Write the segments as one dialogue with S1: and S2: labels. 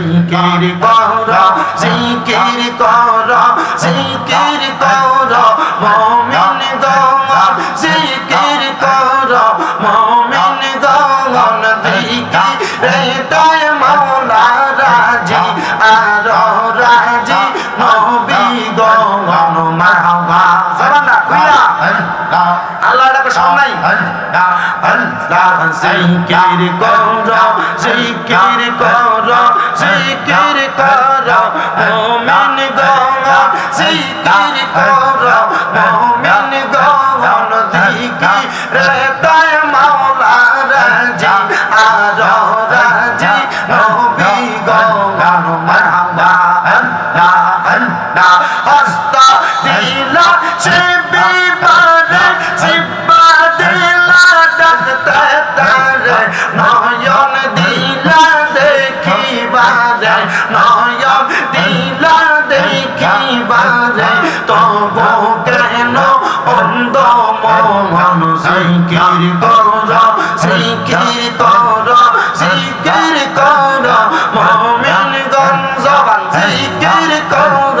S1: জিকির করা জিকির করা জিকির কর। জিকির কর জিকির কর জিকির কর মুমিন গঙ্গা জিকির কর তারে নয়ন দিলা দেখিবারে নয়ন দিলা দেখিবারে তবু কেন অন্ধ মন? সিকির কর সিকির কর সিকির কর, মমিন গঞ্জ সিকির কর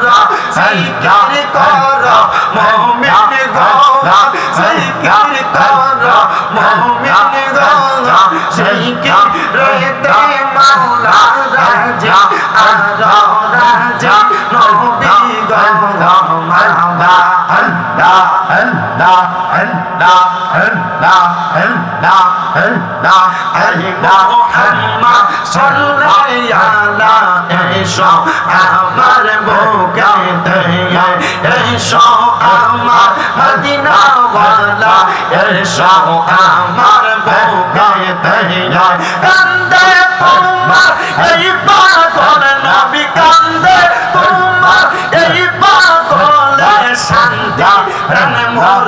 S1: জিকির করে আল্লাহ আল্লাহ আল্লাহ আল্লাহ আল্লাহ আল্লাহ আল্লাহ মুমিন গো জিকির করো মুমিন গো জিকির রেতে মাওলা রাজা আর রাজা নবী গো মারহাবা আল্লাহ আল্লাহ আল্লাহ আল্লাহ আল্লাহ আল্লাহ আই সাল্লাল্লাহু আলা এসো আমার বুকে এসো আমার মদিনা ওয়ালা এসো আমার বুকে কান্দে তোমার এই পাগল নবী কান্দে তোমার এই পাগল শান্তি প্রাণ মোর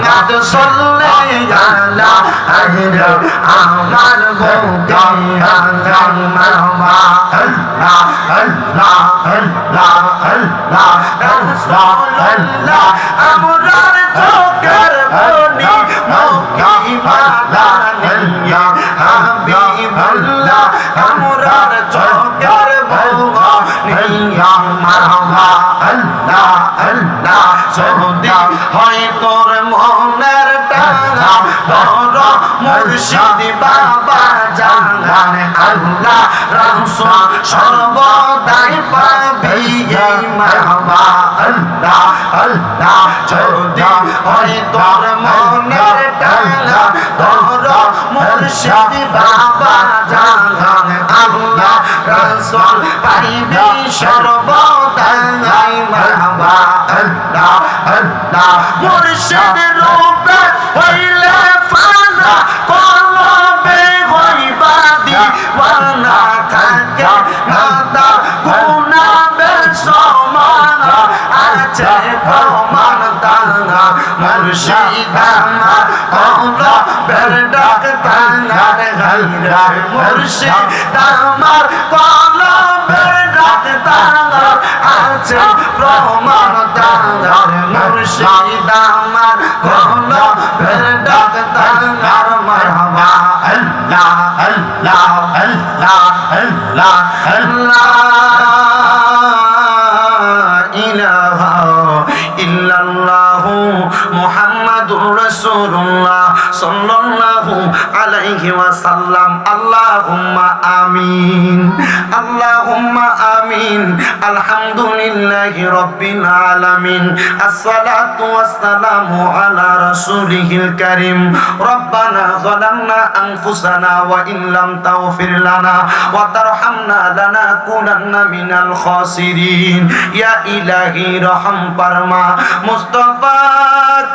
S1: মোহাম্মদ সল্লে আলা আহরে আমার আঙ্গাম মারমা আল্লাহ আল্লাহ আল্লাহ আল্লাহ রাসূলুল্লাহ আমরার চোখের মনি মক্কি মালা নিয়া আমরার চোখের মনি নিয়া আল্লাহ আল্লাহ, সৌদি হয় মনের তোর মুর্শিদ বাবা জানান আল্লাহ রাসূল সর্বদাই পাবি এই মারহাবা আল্লাহ আল্লাহ, যদি হয় তোর মনের টানা তোর মুর্শিদ বাবা জানান আল্লাহ রাসূল পাইবি সর্বদাই মারহাবা আল্লাহ আল্লাহ মুর্শিদ রূপে হইলে হ্যাঁ, হ্যাঁ, হ্যাঁ, আল্লাহ মুর্শিদ আমার কলমের ডাক তার আছে প্রমাণ তার মুর্শিদ আমার কলমের ডাক তার মারহাবা। আল্লাহ আল্লাহ আল্লাহ আল্লাহ আল্লাহ। ইল্লাল্লাহু মুহাম্মাদুর রাসূলুল্লাহ। সাল্লাল্লাহু আলাইহি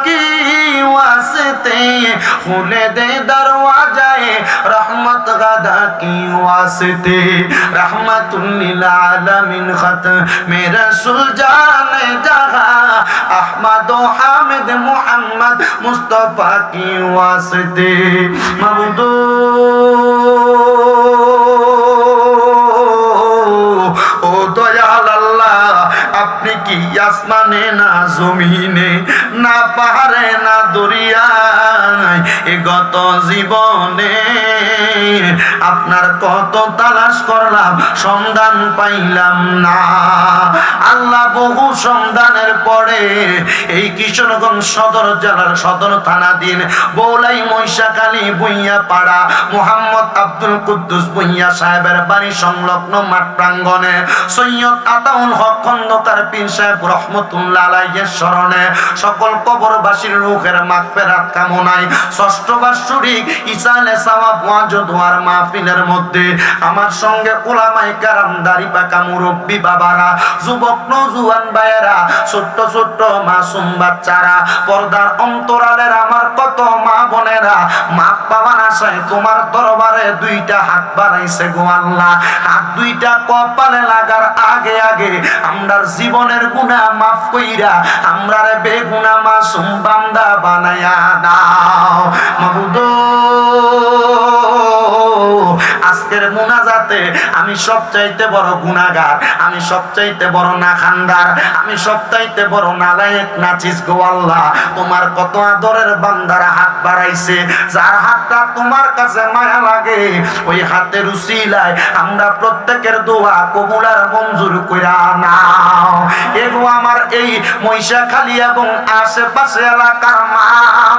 S1: কি ওয়াসতে খুলে দে দরওয়াজায়ে রহমত গাদা কি ওয়াসতে? রহমাতুল লিল আলামিন খত মেরা রসুল জানে জাহা আহমদ ও হামিদ মুহাম্মদ মুস্তফা কি ওয়াসতে? মাবুদু। কি আসমানে না জমিনে, না পাহাড়ে, না দরিয়ায়, এ গত জীবনে আপনার কত তালাশ করলাম, সন্ধান পাইলাম না। আল্লাহ বহু সন্ধানের পরে এই কিশোরগঞ্জ সদর জেলার সদর থানাধীন বৌলাই মহিষাকালী বুইয়া পাড়া মোহাম্মদ আব্দুল কুদ্দুস বুইয়া সাহেবের বাড়ি সংলগ্ন মাঠ প্রাঙ্গনে সৈয়দ আতাউল হক খন্দকার পীর সাহেব রহমতুল্লাহ স্মরণে সকল কবরবাসীর মাগফিরাত কামনায় ষষ্ঠ মাহফিলের মধ্যে আমার সঙ্গে ওলামায়ে কারাম দাড়ি পাকা মুরব্বী বাবারা, যুবক নজুয়ান ছোট্ট ছোট্ট মাসুম বাচ্চারা, পর্দার অন্তরালের আমার কত মা বোনেরা, মা পাওয়ার আশায় তোমার দরবারে দুইটা হাত বাড়াইছে গো হাত দুইটা কপালে লাগার আগে আগে আমরার জীবনের গুনাহ মাফ কইরা আমরার বেগুনা মাসুম বান্দা বানায়া দাও মাবুদো। আজকের মুনাজাতে আমি সবচাইতে বড় গুনাহগার, আমি সবচাইতে বড় নাখানদার, আমি সবচাইতে বড় নালায়েক, নাচিস গো আল্লাহ। তোমার কত আদরের বান্দারা হাত বাড়াইছে, যার হাতটা তোমার কাছে মায়া লাগে, ওই হাতের উসিলায় আমরা প্রত্যেকের দোয়া কবুল আর মঞ্জুর কইরা নাও। এগো আমার এই মহিষাখালী এবং আশেপাশে এলাকার মা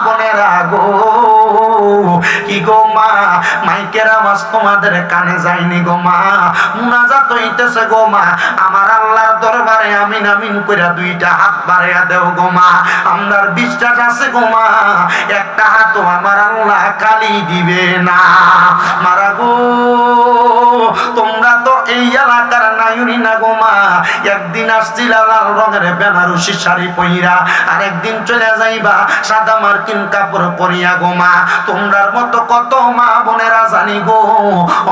S1: বোনেরা গো কি গো মা? মাইকের আওয়াজ তোমাদের কানে যায়নি গো মা। মুনাজাত হইতেছে গো মা। আমার আল্লাহর দরবারে আমিন আমিন কইরা দুইটা হাত বাড়াইয়া দেও গো মা। আমার বিশ্বাস আছে গো মা। একটা হাতও আমার আল্লাহ কালি দিবে না। মারা গো, তোমরা তো এই এলাকার নায়ুনি না গো মা। একদিন আসছিল লাল রঙের বেনারসি শাড়ি পইরা আর একদিন চলে যাইবা সাদা মার্কিন কাপড় পরিয়া গো মা। তোমরার মতো কত মা বোনেরা জানি গো।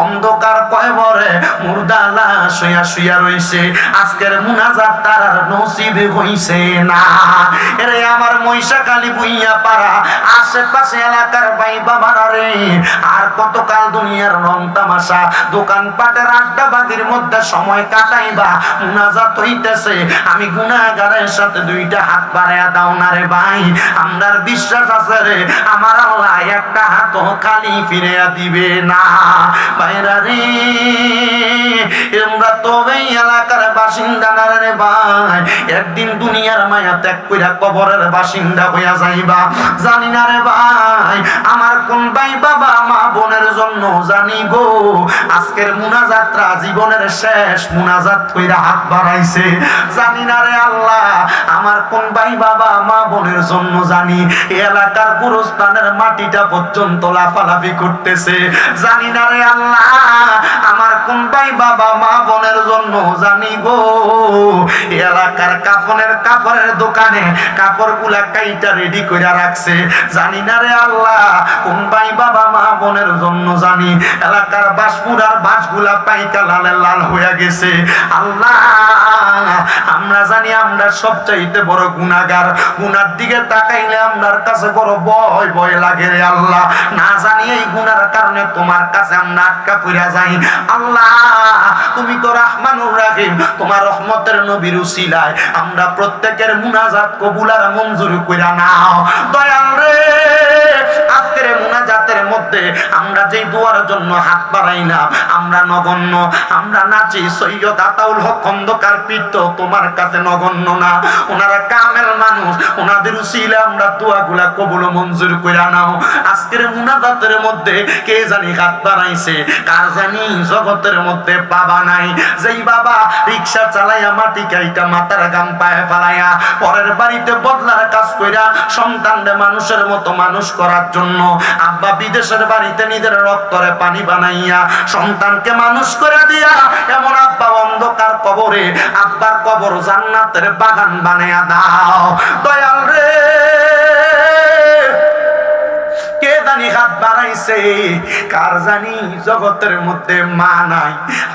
S1: অন্ধকার কয়বরে মুর্দালা শুয়া শুয়া রইছে। আজকের মুনাজাত তার নসিব হইছে না। এরে আমার মহিষা কালী বুইয়া পাড়া, আশেপাশে এলাকার ভাই বাবারা রে। আর কতকাল দুনিয়ার রং তামাশা দোকান পাটের আড্ডা বাদির মধ্যে সময় কাটাইবা, মুনাজাত হইতেছে। আমি গুনাহগারের সাথে দুইটা হাত বাড়াইয়া দাও না রে ভাই। আমরার বিশ্বাস আছে রে, আমার আল্লাহ একটা হাত খালি ফিরিয়া দিবে না। ভাইরা রে আমরা তো এলাকার বাসিন্দা না রে ভাই। একদিন দুনিয়ার মায়া ত্যাগ কইরা কবরের বাসিন্দা হইয়া যাইবা। জানি না রে ভাই, আমার কোন ভাই বাবা, মা বোনের জন্য জানি গো। আজকের মুনাজাত্রা জীবনের শেষ মুনাজাত কইরা হাত বাড়াইছে। জানি না রে আল্লাহ আমার কোন ভাই বাবা, মা বোনের জন্য জানি এলাকার গুরুস্থানের মাটিটা পর্যন্ত লাফালাফি করতেছে। জানি না রে আল্লাহ, আমার কোন ভাই বাবা, মা বোনের জন্য জানি গো। এলাকার কাপড়ের কাপড়ের দোকানে কাপড়গুলা কাইটা রেডি করে রাখছে। জানি না রে আল্লাহ, কোন ভাই বাবা, মা বোনের জন্য জানি। এলাকার বাসপুরার বাসগুলা পাইকা লালে লাল হয়ে গেছে। আল্লাহ আমরা জানি আমরা সবচাইতে বড় গুনাহগার। গুনার দিকে তাকাইলে আমরার কাছে বড় ভয় ভয় লাগে রে আল্লাহ। না জানি এই গুনার কারণে তোমার কাছে আমরা আটকা যাই। আল্লাহ, তুমি তো রাহমানুর রাহিম, তোমার রহমতের নবীর উসিলায় আমরা প্রত্যেকের মুনাজাত কবুল আর মঞ্জুর কইরা নাও। দয়াল রে আজকের মুনাজাতের মধ্যে মধ্যে আমরা যেই দুয়ার জন্য হাত বাড়াই না, আমরা নগণ্য, আমরা নাচি, সৈয়দ আতাউল হক খন্দকার পিত্ত তোমার কাছে নগণ্য না। ওনারা কামেল মানুষ, ওনাদের উসিলে আমরা দোয়াগুলা কবুল মঞ্জুর কইরা নাও আজকের মুনাজাতের মধ্যে কে জানি হাত বাড়াইছে, কার জানি জগতের মধ্যে বাবা নাই। যেই বাবা রিক্সা চালাইয়া মাটি কাইটা মাথার গাম পায়ে ফালাইয়া পরের বাড়িতে বদলার কাজ কইরা সন্তানরে মানুষের মতো মানুষ করার জন্য আব্বা বিদেশের বাড়িতে নিজের রক্তরে পানি বানাইয়া সন্তানকে মানুষ করে দিয়া এমন আব্বা অন্ধকার কবরে, আব্বার কবর জান্নাতের বাগান বানাইয়া দাও। দয়াল রে, কে জানি হাত বাড়াইছে? কার জানি জগতের মধ্যে মা নাই?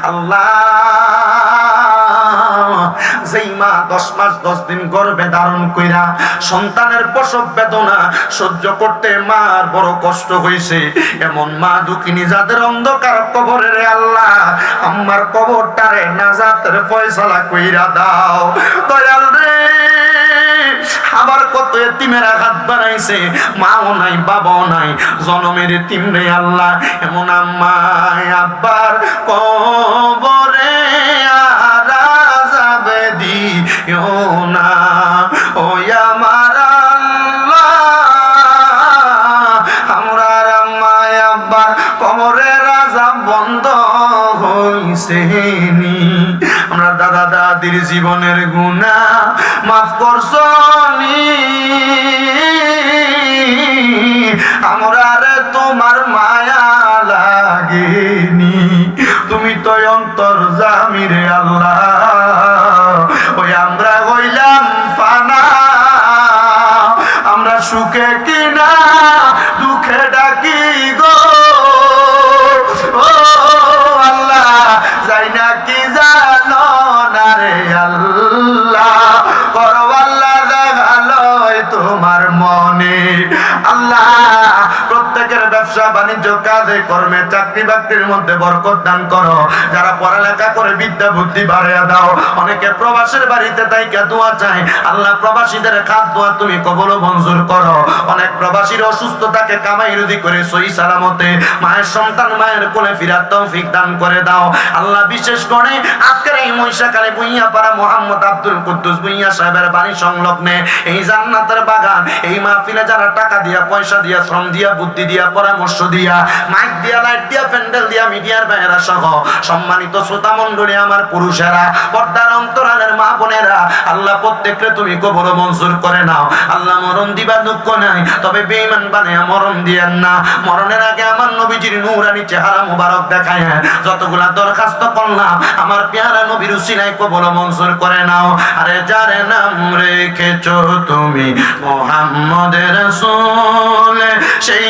S1: আল্লাহ। যেই মা দশ মাস দশ দিন গর্ভে ধারণ কইরা সন্তানের প্রসব বেদনা সহ্য করতে মার বড় কষ্ট হয়েছে এমন মা দুঃখিনী যাদের অন্ধকার কবরে রে আল্লাহ আমার কবরটারে নাজাতের ফয়সালা কইরা দাও। দয়াল রে, আবার কত মাও নাই, বাবাও নাই, জনমের এতিম রে আল্লাহ, এমন আম্মায় আব্বার কবরে জীবনের গুণা মাফ করছনি আমরা রে তোমার মায়া লাগেনি। তুমি তো অন্তর জামিরে আল্লাহ। তোমার মনে আল্লাহ প্রত্যেকের ব্যবসা, বাণিজ্য কাজে, কর্মে, চাকরি বাকরির মধ্যে বরকত দান করো। যারা পড়ালেখা করে বিদ্যা বুদ্ধি বাড়িয়ে দাও, অনেকে প্রবাসের বাড়িতে তাইকা দোয়া চায়। আল্লাহ প্রবাসীদের খাত দোয়া তুমি কবল মঞ্জুর করো। অনেক প্রবাসীর অসুস্থতাকে কামাই রুদি করে সহি সালামতে মায়ের সন্তান মায়ের কোলে ফিরার তৌফিক দান করে দাও। আল্লাহ বিশেষ করে আজকের এই মহিষাকালে বুইয়া পাড়া মোহাম্মদ আব্দুল কুদ্দুস বুইয়া সাহেবের বাড়ি সংলগ্নে এই জান্নাতের বাগান, এই মাহফিলে যারা টাকা দিয়া, পয়সা দিয়া, শ্রম দিয়া, বুদ্ধি দিয়া পরামর্শ দিয়া মাইক দিয়া লাইট দিয়া প্যান্ডেল দিয়া, মিডিয়ার বাইরা সহ সম্মানিত শ্রোতা মণ্ডলী, আমার পুরুষেরা, পর্দার অন্তরালের মা বোনেরা, আল্লাহ প্রত্যেককে তুমি কবর মঞ্জুর করে নাও। আল্লাহ মরণ দিবা দুঃখ নাই, তবে বেঈমান বানায়া মরণ দিয়েন না। মরণের আগে আমার নবীজির নূরানি চেহারা মুবারক দেখায়। যতগুলা দরখাস্ত করলাম, আমার পেয়ারা নবীর উসিলায় কবর মঞ্জুর করে নাও। আরে যারে নাম রেখেছো তুমি? মোহাম্মদের রাসূল, সেই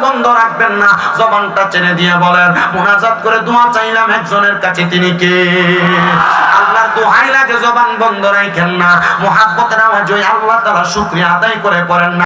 S1: বন্ধ রাখবেন না, জবানটা চেনে দিয়ে বলেন করে একজনের কাছে, তিনি কে? জবান বন্ধ রাখেন না আল্লাহ তাআলা শুকরিয়া আদায় করে পড়েন না।